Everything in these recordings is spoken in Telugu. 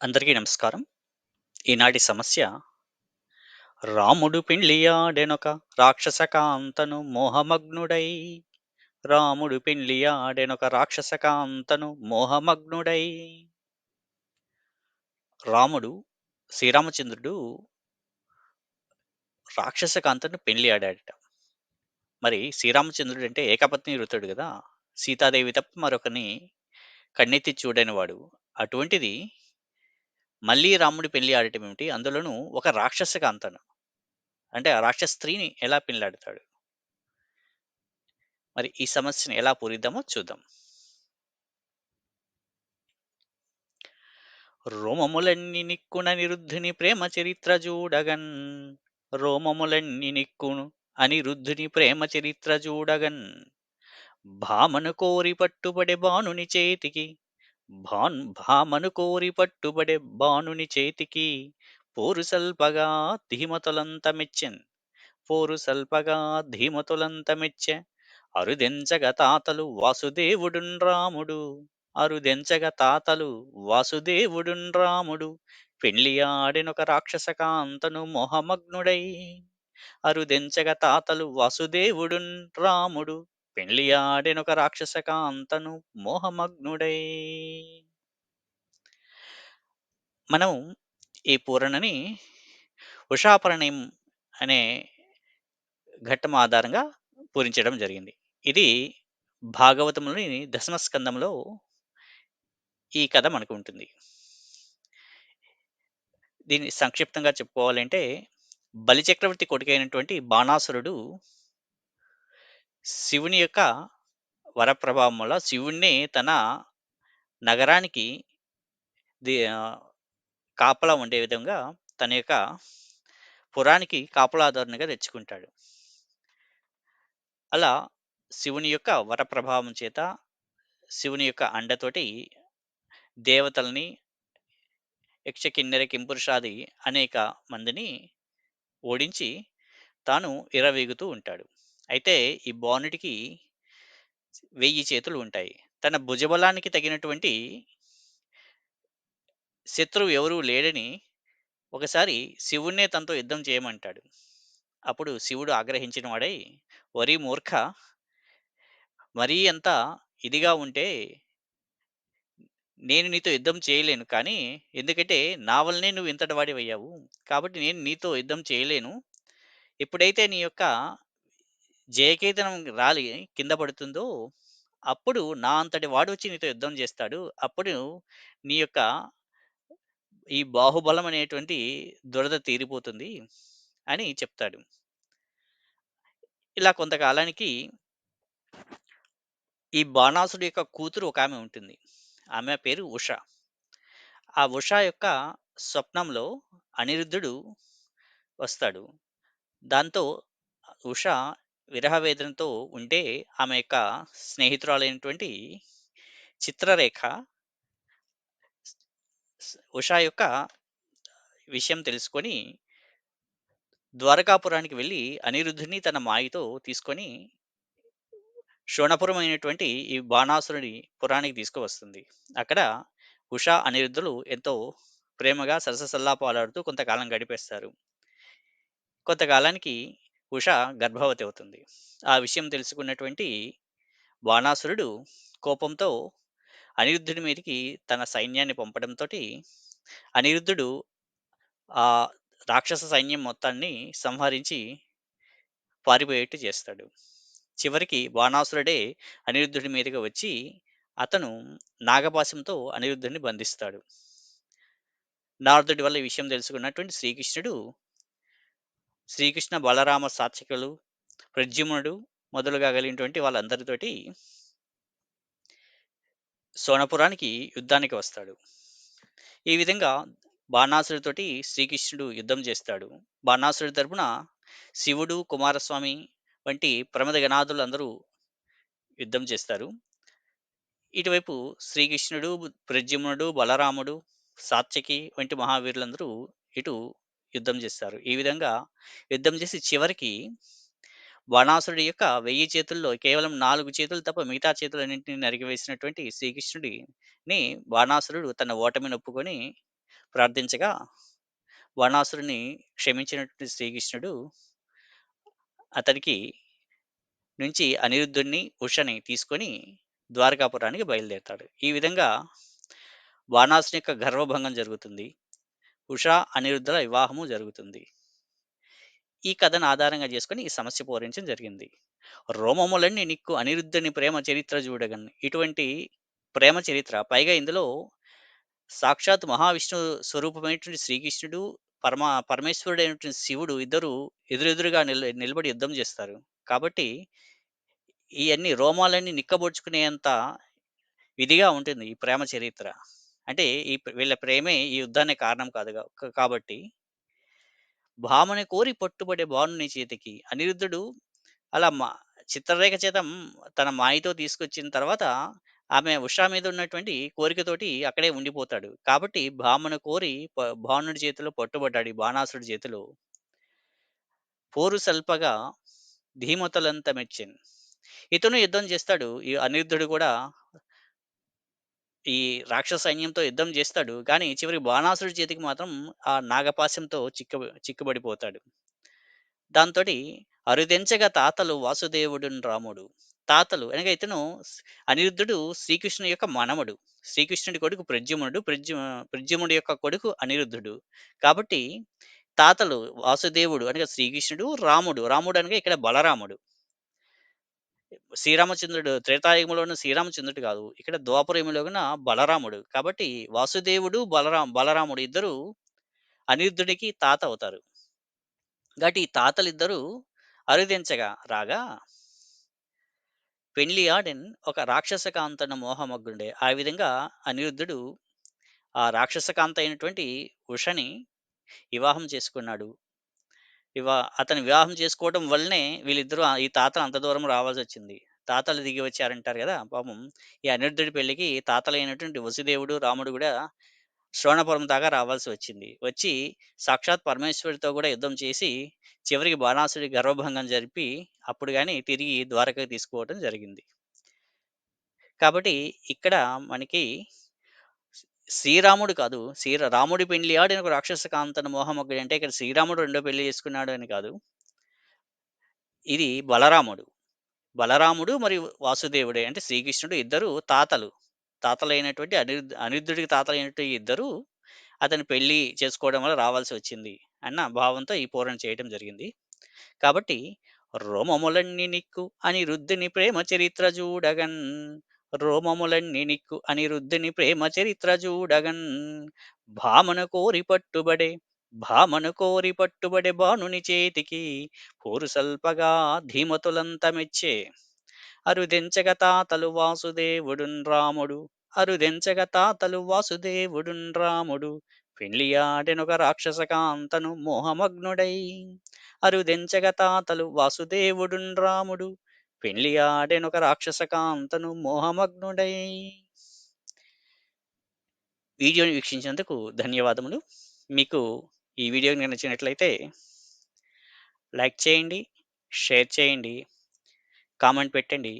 అందరికీ నమస్కారం. ఈనాటి సమస్య రాముడు పెండ్లియాడెనొక రాక్షస కాంతను మోహమగ్నుడై రాముడు పెండ్లియాడెనొక రాక్షస కాంతను మోహమగ్నుడై రాముడు శ్రీరామచంద్రుడు రాక్షస కాంతను పెండ్లియాడాడట మరి శ్రీరామచంద్రుడు అంటే ఏకపత్ని వృతుడు కదా సీతాదేవి తప్ప మరొకరిని కన్నెత్తి చూడనివాడు. అటువంటిది మళ్ళీ రాముడి పెళ్ళి ఆడటం ఏమిటి? అందులోనూ ఒక రాక్షస కాంతను. అంటే ఆ రాక్షస స్త్రీని ఎలా పెళ్ళాడతాడు? మరి ఈ సమస్యను ఎలా పూరిద్దామో చూద్దాం. రోమములన్ని నిక్కున నిరుద్ధుని ప్రేమ చరిత్ర చూడగన్ రోమములన్ని నిక్కును అనిరుద్ధుని ప్రేమ చరిత్ర చూడగన్ భామను కోరి పట్టుబడే బాణుని చేతికి భాన్ భామను కోరి పట్టుబడే బాణుని చేతికి పోరు సల్పగా ధీమతులంత మెచ్చెన్ పోరు సల్పగా ధీమతులంత మెచ్చె అరుదెంచగ తాతలు వాసుదేవుడున్ రాముడు. అరుదెంచగ తాతలు వాసుదేవుడున్ రాముడు. పెళ్ళియాడెనొక రాక్షస కాంతను మోహమగ్నుడై. అరుదెంచగ తాతలు వాసుదేవుడున్ రాముడు. పెళ్ళియాడెనొక రాక్షస కాంతను మోహమగ్నుడై మనం ఈ పూరణని ఉషాపరణయం అనే ఘట్టం ఆధారంగా పూరించడం జరిగింది. ఇది భాగవతంలోని దశమస్కందంలో ఈ కథ మనకు ఉంటుంది. దీన్ని సంక్షిప్తంగా చెప్పుకోవాలంటే బలిచక్రవర్తి కొడుకైనటువంటి బాణాసురుడు శివుని యొక్క వరప్రభావం వల్ల శివుణ్ణి తన నగరానికి ది కాపలా ఉండే విధంగా తన యొక్క పురానికి కాపలాదారునిగా తెచ్చుకుంటాడు. అలా శివుని యొక్క వరప్రభావం చేత, శివుని యొక్క అండతోటి దేవతల్ని యక్ష, కిన్నెర, కింపురుషాది అనేక మందిని ఓడించి తాను ఇరవీగుతూ ఉంటాడు. అయితే ఈ బాణుడికి 1000 చేతులు ఉంటాయి. తన భుజబలానికి తగినటువంటి శత్రువు ఎవరూ లేడని ఒకసారి శివుణ్ణే తనతో యుద్ధం చేయమంటాడు. అప్పుడు శివుడు ఆగ్రహించిన వాడై "ఓరి మూర్ఖ! మరీ అంత ఇదిగా ఉంటే నేను నీతో యుద్ధం చేయలేను. కానీ ఎందుకంటే నా వల్లనే నువ్వు ఇంతటి వాడివయ్యావు. కాబట్టి నేను నీతో యుద్ధం చేయలేను. ఎప్పుడైతే నీ యొక్క జయకేతనం రాలి కింద పడుతుందో అప్పుడు నా అంతటి వాడు వచ్చి నీతో యుద్ధం చేస్తాడు. అప్పుడు నీ యొక్క ఈ బాహుబలం అనేటువంటి దురద తీరిపోతుంది" అని చెప్తాడు. ఇలా కొంతకాలానికి ఈ బాణాసుడి యొక్క కూతురు ఒక ఆమె ఉంటుంది. ఆమె పేరు ఉష. ఆ ఉష యొక్క స్వప్నంలో అనిరుద్ధుడు వస్తాడు. దాంతో ఉష విరహ వేదనతో ఉంటే ఆమె యొక్క స్నేహితురాలైనటువంటి చిత్రరేఖ ఉషా యొక్క విషయం తెలుసుకొని ద్వారకాపురానికి వెళ్ళి అనిరుద్ధుడిని తన మాయతో తీసుకొని శోణపురం అయినటువంటి ఈ బాణాసురుడి పురానికి తీసుకువస్తుంది. అక్కడ ఉషా అనిరుద్ధులు ఎంతో ప్రేమగా సరససల్లాపాలాడుతూ కొంతకాలం గడిపేస్తారు. కొంతకాలానికి ఉష గర్భవతి అవుతుంది. ఆ విషయం తెలుసుకున్నటువంటి బాణాసురుడు కోపంతో అనిరుద్ధుడి మీదకి తన సైన్యాన్ని పంపడంతోటి అనిరుద్ధుడు ఆ రాక్షస సైన్యం మొత్తాన్ని సంహరించి పారిపోయేట్టు చేస్తాడు. చివరికి బాణాసురుడే అనిరుద్ధుడి మీదకి వచ్చి అతను నాగపాశంతో అనిరుద్ధుడిని బంధిస్తాడు. నారదుడి వల్ల ఈ విషయం తెలుసుకున్నటువంటి శ్రీకృష్ణుడు శ్రీకృష్ణ, బలరామ సాత్యకులు, ప్రద్యుమ్నుడు మొదలుగా కలిగినటువంటి వాళ్ళందరితోటి సోనపురానికి యుద్ధానికి వస్తాడు. ఈ విధంగా బాణాసురుడితోటి శ్రీకృష్ణుడు యుద్ధం చేస్తాడు. బాణాసురుడి తరపున శివుడు, కుమారస్వామి వంటి ప్రమద గణాదులు అందరూ యుద్ధం చేస్తారు. ఇటువైపు శ్రీకృష్ణుడు, ప్రద్యుమ్నుడు, బలరాముడు, సాత్యకి వంటి మహావీరులందరూ ఇటు యుద్ధం చేస్తారు. ఈ విధంగా యుద్ధం చేసి చివరికి బాణాసురుడి యొక్క వెయ్యి చేతుల్లో కేవలం నాలుగు చేతులు తప్ప మిగతా చేతులన్నింటినీ నరికివేసినటువంటి శ్రీకృష్ణుడిని బాణాసురుడు తన ఓటమిని ఒప్పుకొని ప్రార్థించగా బాణాసురుడిని క్షమించినటువంటి శ్రీకృష్ణుడు అతనికి నుంచి అనిరుద్ధుడిని, ఉషని తీసుకొని ద్వారకాపురానికి బయలుదేరతాడు. ఈ విధంగా బాణాసుని యొక్క గర్వభంగం జరుగుతుంది. ఉషా అనిరుద్ధుల వివాహము జరుగుతుంది. ఈ కథను ఆధారంగా చేసుకుని ఈ సమస్య పూరించడం జరిగింది. రోమములన్నీ నిక్కు అనిరుద్ధుని ప్రేమ చరిత్ర చూడగన్ ఇటువంటి ప్రేమ చరిత్ర పైగా ఇందులో సాక్షాత్ మహావిష్ణు స్వరూపమైనటువంటి శ్రీకృష్ణుడు పరమ పరమేశ్వరుడైనటువంటి శివుడు ఇద్దరు ఎదురెదురుగా నిల్ నిలబడి యుద్ధం చేస్తారు. కాబట్టి ఇవన్నీ రోమాలన్నీ నిక్కబొడుచుకునేంత విధిగా ఉంటుంది ఈ ప్రేమ చరిత్ర. అంటే ఈ వీళ్ళ ప్రేమే ఈ యుద్ధానికి కారణం కాదుగా కాబట్టి భామని కోరి పట్టుబడే బాణుని చేతికి అనిరుద్ధుడు అలా మా చిత్రరేఖ చేత తన మాయతో తీసుకొచ్చిన తర్వాత ఆమె ఉషా మీద ఉన్నటువంటి కోరికతోటి అక్కడే ఉండిపోతాడు. కాబట్టి భామను కోరి ప బాణుడి చేతిలో పట్టుబడ్డాడు. ఈ చేతిలో. పోరు సల్పగా ధీమతులంత మెచ్చిన్ ఇతను యుద్ధం చేస్తాడు. ఈ అనిరుద్ధుడు కూడా ఈ రాక్షస సైన్యంతో యుద్ధం చేస్తాడు. కానీ చివరికి బాణాసురుడి చేతికి మాత్రం ఆ నాగపాశంతో చిక్క చిక్కుబడిపోతాడు. దాంతోటి అరుదెంచగా తాతలు వాసుదేవుడు రాముడు. తాతలు అనగా ఇతను అనిరుద్ధుడు శ్రీకృష్ణుడి యొక్క మనముడు శ్రీకృష్ణుడి కొడుకు ప్రద్యుమ్నుడు. ప్రద్యు ప్రద్యుమ్నుడి యొక్క కొడుకు అనిరుద్ధుడు. కాబట్టి తాతలు వాసుదేవుడు అనగా శ్రీకృష్ణుడు, రాముడు. రాముడు అనగా ఇక్కడ బలరాముడు. శ్రీరామచంద్రుడు త్రేతాయుగంలో శ్రీరామచంద్రుడు కాదు. ఇక్కడ ద్వాపరయుగంలోన బలరాముడు. కాబట్టి వాసుదేవుడు, బలరాం బలరాముడు ఇద్దరు అనిరుద్ధుడికి తాత అవుతారు. కాబట్టి ఈ తాతలిద్దరూ అరుదించగా రాగా పెళ్ళి ఆడెన్ ఒక రాక్షసకాంతన మోహమగ్గుండే. ఆ విధంగా అనిరుద్ధుడు ఆ రాక్షసకాంత అయినటువంటి ఉషని వివాహం చేసుకున్నాడు. ఇవా అతను వివాహం చేసుకోవడం వల్లనే వీళ్ళిద్దరూ ఈ తాతలు అంత దూరం రావాల్సి వచ్చింది తాతలు దిగి వచ్చారంటారు కదా పాపం ఈ అనిరుద్ధుడి పెళ్ళికి తాతలైనటువంటి వసుదేవుడు, రాముడు కూడా శ్రవణపురం దాకా రావాల్సి వచ్చింది. వచ్చి సాక్షాత్ పరమేశ్వరుడితో కూడా యుద్ధం చేసి, చివరికి బాణాసుడి గర్వభంగం జరిపి, అప్పుడు కానీ తిరిగి ద్వారకకి తీసుకోవడం జరిగింది. కాబట్టి ఇక్కడ మనకి శ్రీరాముడు కాదు. శ్రీర రాముడి పెళ్ళి ఆడిన ఒక రాక్షస కాంతను మోహమొగ్గడు అంటే ఇక్కడ శ్రీరాముడు రెండో పెళ్ళి చేసుకున్నాడు అని కాదు. ఇది బలరాముడు. బలరాముడు మరియు వాసుదేవుడే అంటే శ్రీకృష్ణుడు ఇద్దరు తాతలు. తాతలైనటువంటి అనిరుద్ అనిరుద్ధుడికి తాతలైనటువంటి ఇద్దరు అతని పెళ్ళి చేసుకోవడం వల్ల రావాల్సి వచ్చింది అన్న భావంతో ఈ పూరణ చేయటం జరిగింది. కాబట్టి రోమములన్ని నిక్కు అనిరుద్ధుని ప్రేమ చరిత్ర చూడగన్ రోమములన్ని నిక్కు అనిరుద్ధుని ప్రేమ చరిత్ర చూడగన్ భామను కోరి పట్టుబడే భామను కోరి పట్టుబడే బాణుని చేతికి పోరు సల్పగా ధీమతులంత మెచ్చే. అరుదెంచగ తాతలు వాసుదేవుడున్ రాముడు అరుదెంచగ తాతలు వాసుదేవుడున్ రాముడు పెళ్ళియాడెనొక రాక్షస కాంతను మోహమగ్నుడై. అరుదెంచగ తాతలు వాసుదేవుడున్ రాముడు పెళ్ళియాడెనొక రాక్షస కాంతను మోహమగ్నుడై వీడియోని వీక్షించినందుకు ధన్యవాదములు. మీకు ఈ వీడియో నచ్చినట్లయితే లైక్ చేయండి, షేర్ చేయండి, కామెంట్ పెట్టండి,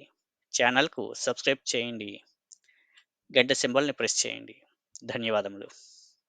ఛానల్‌కు సబ్స్క్రైబ్ చేయండి. గంట సింబల్‌ని ప్రెస్ చేయండి. ధన్యవాదములు.